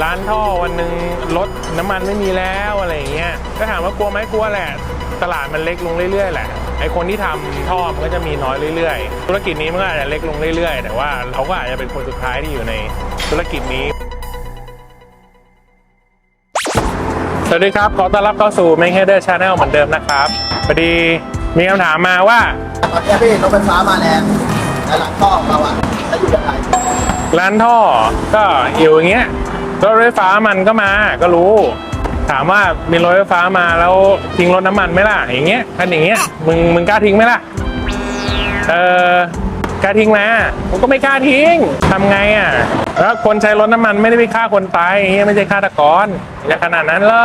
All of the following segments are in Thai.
ร้านท่อวันหนึ่งรถน้ำมันไม่มีแล้วอะไรอย่างเงี้ยก็ถามว่ากลัวไหมกลัวแหละ ตลาดมันเล็กลงเรื่อยๆแหละไอคนที่ทำท่อมันก็จะมีน้อยเรื่อยๆ ธุรกิจนี้มันก็อาจจะเล็กลงเรื่อยๆ แต่ว่าเราก็อาจจะเป็นคนสุดท้ายที่อยู่ในธุรกิจนี้ สวัสดีครับ ขอต้อนรับเข้าสู่ Make Header Channel เหมือนเดิมนะครับพอดีมีคำถามมาว่าตอนนี้พี่รถไฟฟ้ามาแรงแต่หลังท่อของเราอะจะอยู่ยังไงร้านท่อก็อยู่อย่างเงี้ย รถไฟฟ้ามันก็มาก็รู้ ถามว่ามีรถไฟฟ้ามาแล้วทิ้งรถน้ำมันไหมล่ะอย่างเงี้ยคันอย่างเงี้ยมึงมึงกล้าทิ้งไหมล่ะเออกล้าทิ้งไหมผมก็ไม่กล้าทิ้งทำไงอะแล้วคนใช้รถน้ำมันไม่ได้ไปฆ่าคนตายอย่างเงี้ยไม่ใช่ฆาตกรอย่าขนาดนั้นเลย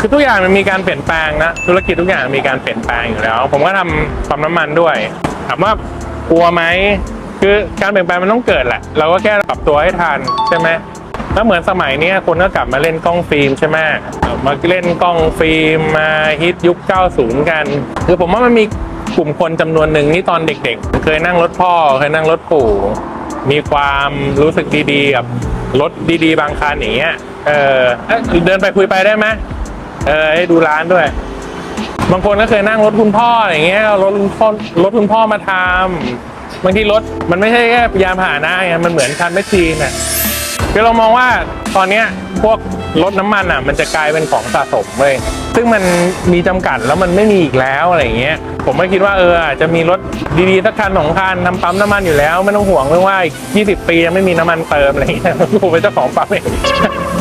คือทุกอย่างมันมีการเปลี่ยนแปลงนะธุรกิจทุกอย่างมีการเปลี่ยนแปลงอยู่แล้ว ผมก็ทำปั๊มน้ำมันด้วยถามว่ากลัวไหมคือการเปลี่ยนแปลงมันต้องเกิดแหละ เราก็แค่ปรับตัวให้ทันใช่ไหม แล้วเหมือนสมัยนี้คนก็กลับมาเล่นกล้องฟิล์มใช่ไหมมาเล่นกล้องฟิล์มมาฮิตยุค 90 กัน คือผมว่ามันมีกลุ่มคนจำนวนหนึ่งที่ตอนเด็กๆ เคยนั่งรถพ่อเคยนั่งรถปู่ มีความรู้สึกดีๆกับรถดีๆ บางคันอย่างเงี้ยเออเดินไปคุยไปได้ไหมเออให้ดูร้านด้วย บางคนก็เคยนั่งรถคุณพ่ออย่างเงี้ยรถคุณพ่อรถคุณพ่อมาทำบางทีรถมันไม่ใช่แค่ยานพาหนะไงมันเหมือนคันแมชชีนอะ คือเรามองว่าตอนนี้พวกรถน้ำมันอะ มันจะกลายเป็นของสะสมเว้ยซึ่งมันมีจำกัดแล้วมันไม่มีอีกแล้วอะไรเงี้ย ผมก็คิดว่าเอออาจจะมีรถดีๆสักคันสองคันทำปั๊มน้ำมันอยู่แล้วไม่ต้องห่วงเรื่องว่าอีก20 ปียังไม่มีน้ำมันเติมอะไรอย่างเงี้ยกูเป็นเจ้าของปั๊มเอง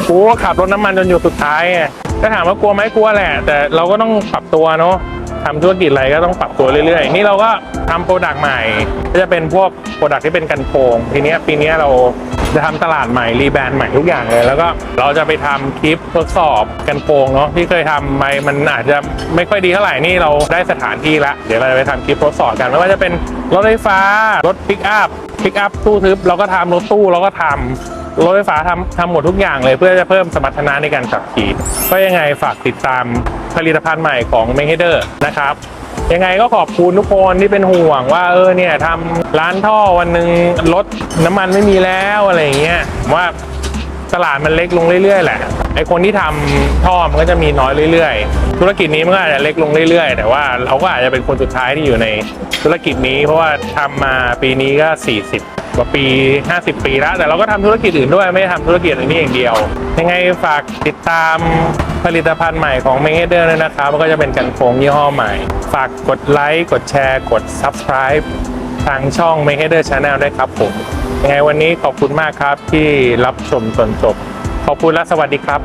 กูก็ขับรถน้ำมันจนอยู่สุดท้ายไงถ้าถามว่ากลัวไหมกลัวแหละ แต่เราก็ต้องปรับตัวเนาะ ทำธุรกิจอะไรก็ต้องปรับตัวเรื่อยๆ นี่เราก็ทำโปรดักต์ใหม่ ก็จะเป็นพวกโปรดักต์ที่เป็นกันโปงทีเนี้ยปีเนี้ยเราจะทำตลาดใหม่รีแบรนด์ใหม่ทุกอย่างเลย แล้วก็เราจะไปทำคลิปทดสอบกันโปงเนาะที่เคยทำไปมันอาจจะไม่ค่อยดีเท่าไหร่นี่เราได้สถานที่ละเดี๋ยวเราจะไปทำคลิปทดสอบกันไม่ว่าจะเป็นรถไฟฟ้ารถปิกอัพปิกอัพตู้ทึบเราก็ทำรถตู้เราก็ทำ รถไฟฟ้าทำทำหมดทุกอย่างเลยเพื่อจะเพิ่มสมรรถนะในการขับขี่ก็ยังไงฝากติดตามผลิตภัณฑ์ใหม่ของ m a k e d e r นะครับยังไงก็ขอบคุณทุกคนที่เป็นห่วงว่าเออเนี่ยทำร้านท่อวันหนึ่งรถน้ำมันไม่มีแล้วอะไรอย่างเงี้ยผมว่าตลาดมันเล็กลงเรื่อยๆแหละไอคนที่ทำท่อมันก็จะมีน้อยเรื่อยๆ ธุรกิจนี้มันก็อาจจะเล็กลงเรื่อยๆ แต่ว่าเราก็อาจจะเป็นคนสุดท้ายที่อยู่ในธุรกิจนี้ เพราะว่าทำมาปีนี้ก็ 40 กว่าปี 50 ปีแล้ว แต่เราก็ทำธุรกิจอื่นด้วยไม่ได้ทำธุรกิจอันนี้อย่างเดียว ยังไงฝากติดตามผลิตภัณฑ์ใหม่ของ m a เ e เดอร์ด้วยนะครับมันก็จะเป็นกันโค้งยี่ห้อใหม่ ฝากกดไลค์กดแชร์ กด Subscribe ทางช่อง m a เ e เดอร์ Channel ด้วยครับผมยังไงวันนี้ขอบคุณมากครับที่รับชมจนจบ ขอบคุณและสวัสดีครับ